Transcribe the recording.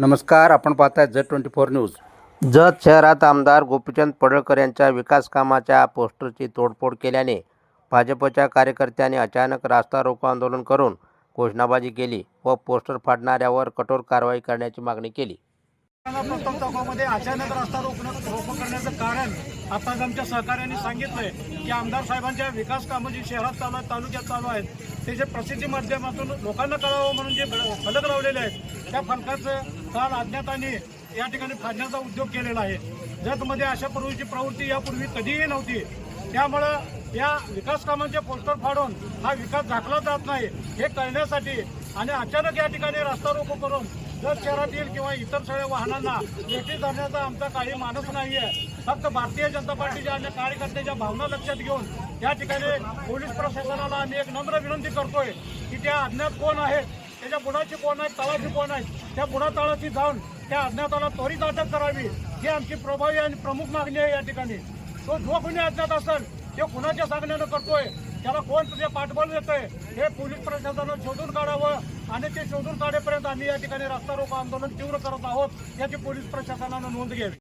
नमस्कार आपण पाहताय Z twenty four news. Jat शहरात आमदार गोपीचंद पडळकर यांच्या विकास कामाच्या पोस्टरची तोडफोड केल्याने भाजपच्या कार्यकर्त्यांनी अचानक रास्ता रोको आंदोलन करून घोषणाबाजी केली व पोस्टर फाडणाऱ्यावर कठोर कारवाई करण्याची मागणी केली. प्रथम चौकामध्ये अचानक रस्ता रोखणं रोप करण्याचं कारण आता आमच्या सहकार्याने सांगितलंय की आमदार साहेबांच्या विकास कामं जी शहरात चालू आहेत तालुक्यात चालू आहेत ते जे प्रसिद्धी माध्यमातून लोकांना कळावं म्हणून जे फलक लावलेले आहेत त्या फलकाचं काल अज्ञातांनी या ठिकाणी फाडण्याचा उद्योग केलेला आहे. जतमध्ये अशा पूर्वीची प्रवृत्ती यापूर्वी कधीही नव्हती. त्यामुळं या विकास कामांचे पोस्टर फाडून हा विकास झाकला जात नाही हे कळण्यासाठी आणि अचानक या ठिकाणी रस्ता रोको करून जर शहरातील किंवा इतर सगळ्या वाहनांना भेटी धरण्याचा आमचा काही मानस नाहीये. फक्त भारतीय जनता पार्टीच्या आणि कार्यकर्त्याच्या भावना लक्षात घेऊन या ठिकाणी पोलीस प्रशासनाला आम्ही एक नम्र विनंती करतोय की त्या अज्ञात कोण आहेत त्याच्या बुडाची कोण आहेत तळाची कोण आहेत त्या बुडा तळाची जाऊन त्या अज्ञाताला त्वरित अटक करावी ही आमची प्रभावी आणि प्रमुख मागणी आहे या ठिकाणी. तो जो कोणी अज्ञात असेल ते कुणाच्या सांगण्यानं करतोय? त्याला कोण तुझे पाठबळ देतोय हे पोलीस प्रशासनानं शोधून काढावं आणि ते शोधून काढेपर्यंत आम्ही या ठिकाणी रस्ता रोको आंदोलन तीव्र करत आहोत याची पोलीस प्रशासनानं नोंद घ्यावी.